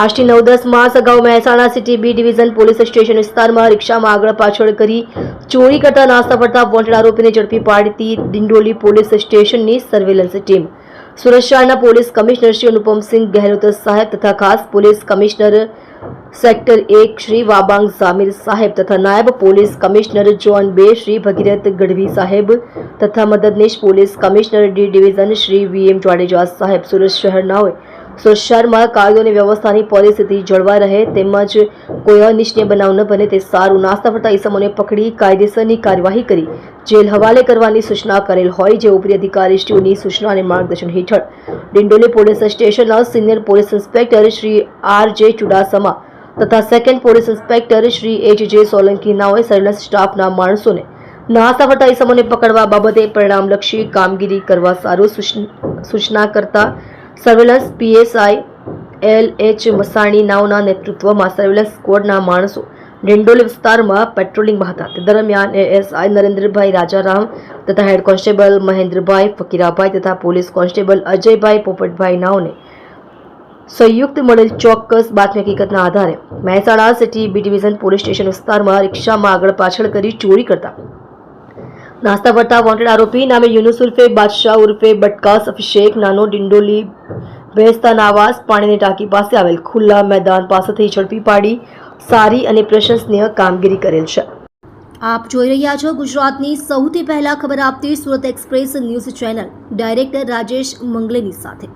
આજથી નવ દસ માસ અગાઉ Mehsana city B division police station વિસ્તારમાં રિક્ષામાં આગળ પાછળ કરી ચોરી કરતા નાસ્તા પડતા વોન્ટેડ આરોપીને ઝડપી પાડતી દિંડોલી પોલીસ સ્ટેશનની surveillance team. Surat police commissioner Shri Anupamsinh Gehlot સાહેબ તથા ખાસ પોલીસ કમિશનર સેક્ટર એક શ્રી વાબાંગ ઝામીર સાહેબ તથા નાયબ પોલીસ કમિશનર જોન બે શ્રી ભગીરથ ગઢવી સાહેબ તથા મદદનીશ police commissioner D division Shri V M Jadeja સાહેબ સુરત શહેરના હોય. સુરત શહેરમાં કાયદો અને વ્યવસ્થાની પરિસ્થિતિ જળવાઈ રહે તેમજ કોઈ અનિચ્છનીય બનાવ ન બને તે સારું નાસ્તા ફરતા ઇસમોને પકડી કાયદેસરની કાર્યવાહી કરી. જેલ હવાલે કરવાની સૂચના કરેલ હોય જે ઉપરી અધિકારીશ્રીઓની સૂચના અને માર્ગદર્શન હેઠળ. ડિંડોલી પોલીસ સ્ટેશનના senior police inspector Shri R J Chudasama તથા second police inspector Shri H J સોલંકીનાઓએ surveillance સ્ટાફના માણસોને નાસ્તા ફરતા ઇસમોને પકડવા બાબતે પરિણામલક્ષી કામગીરી કરવા સારું સૂચના કરતા surveillance, PSI L H Masani નાઓના નેતૃત્વમાં સર્વેલન્સ સ્કવોડના માણસો ડિંડોલી વિસ્તારમાં પેટ્રોલિંગમાં હતા. તે દરમિયાન એએસઆઈ નરેન્દ્રભાઈ રાજારામ તથા હેડ કોન્સ્ટેબલ મહેન્દ્રભાઈ ફકીરાભાઈ તથા પોલીસ કોન્સ્ટેબલ અજયભાઈ પોપટભાઈ નાઓને સંયુક્ત મળેલ ચોક્કસ બાતમી હકીકતના આધારે Mehsana city B division police station વિસ્તારમાં રિક્ષામાં આગળ પાછળ કરી ચોરી કરતા નાસ્તા ફરતા વોન્ટેડ આરોપી નામે યુનુસ ઉર્ફે, બાદશાહ ઉર્ફે, બટકાસ, અભિષેક, નાનો ડિંડોલી ભેસ્તા આવાસ પાણીની ટાંકી પાસે આવેલ ખુલ્લા મેદાન પાસેથી ઝડપી પાડી સારી અને પ્રશંસનીય કામગીરી કરેલ છે. આપ જોઈ રહ્યા છો ગુજરાતની સૌથી પહેલા ખબર આપતી Surat express news channel. Director Rajesh મંગલેની સાથે.